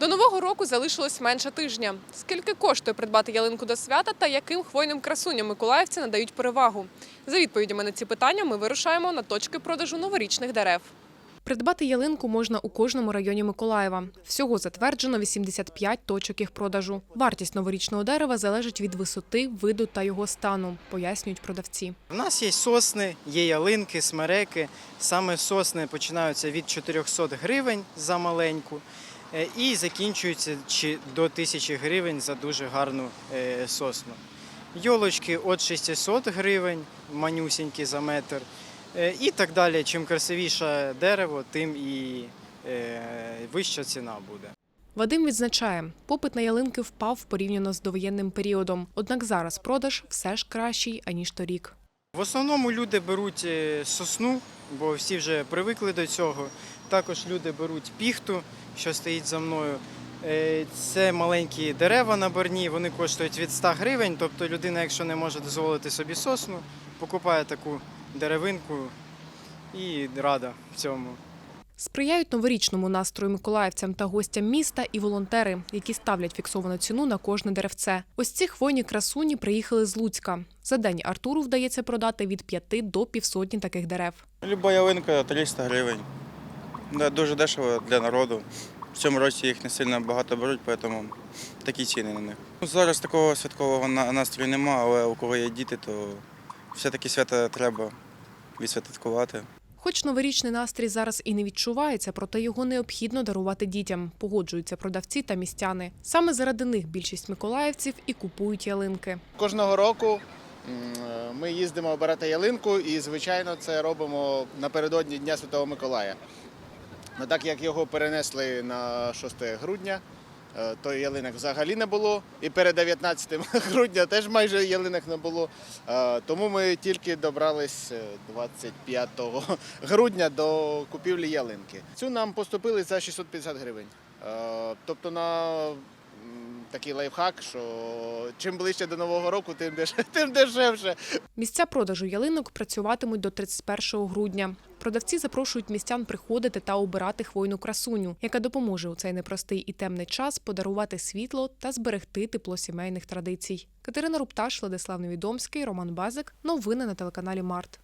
До нового року залишилось менше тижня. Скільки коштує придбати ялинку до свята та яким хвойним красуням миколаївці надають перевагу? За відповідями на ці питання ми вирушаємо на точки продажу новорічних дерев. Придбати ялинку можна у кожному районі Миколаєва. Всього затверджено 85 точок їх продажу. Вартість новорічного дерева залежить від висоти, виду та його стану, пояснюють продавці. У нас є сосни, є ялинки, смереки. Саме сосни починаються від 400 гривень за маленьку і закінчуються чи до 1000 гривень за дуже гарну е, сосну. Йолочки від 600 гривень, манюсінькі за метр. Е, І так далі. Чим красивіше дерево, тим і е, вища ціна буде. Вадим відзначає, попит на ялинки впав порівняно з довоєнним періодом. Однак зараз продаж все ж кращий аніж торік. В основному люди беруть е, сосну, бо всі вже привикли до цього. Також люди беруть піхту, що стоїть за мною. Е, Це маленькі дерева на наборні, вони коштують від 100 гривень. Тобто людина, якщо не може дозволити собі сосну, покупає таку деревинку і рада в цьому. Сприяють новорічному настрою миколаївцям та гостям міста і волонтери, які ставлять фіксовану ціну на кожне деревце. Ось ці хвойні красуні приїхали з Луцька. За день Артуру вдається продати від п'яти до півсотні таких дерев. Люба ялинка 300 гривень. Дуже дешево для народу. В цьому році їх не сильно багато беруть, тому такі ціни на них. Зараз такого святкового на- настрою нема, але у кого є діти, то все-таки свята треба відсвяткувати. Хоч новорічний настрій зараз і не відчувається, проте його необхідно дарувати дітям, погоджуються продавці та містяни. Саме заради них більшість миколаївців і купують ялинки. Кожного року е, ми їздимо обирати ялинку і, звичайно, це робимо напередодні Дня Святого Миколая. Ну, так як його перенесли на 6 грудня, то ялинок взагалі не було. І перед 19 грудня теж майже ялинок не було. Е, Тому ми тільки добрались е, 25 грудня до купівлі ялинки. Цю нам поступили за 650 гривень. Е, Тобто на такий лайфхак, що чим ближче до Нового року, тим дешевше. Тим дешевше. Місця продажу ялинок працюватимуть до 31 грудня. Продавці запрошують містян приходити та обирати хвойну красуню, яка допоможе у цей непростий і темний час подарувати світло та зберегти тепло сімейних традицій. Катерина Рупташ, Владислав Невідомський, Роман Базик. Новини на телеканалі Март.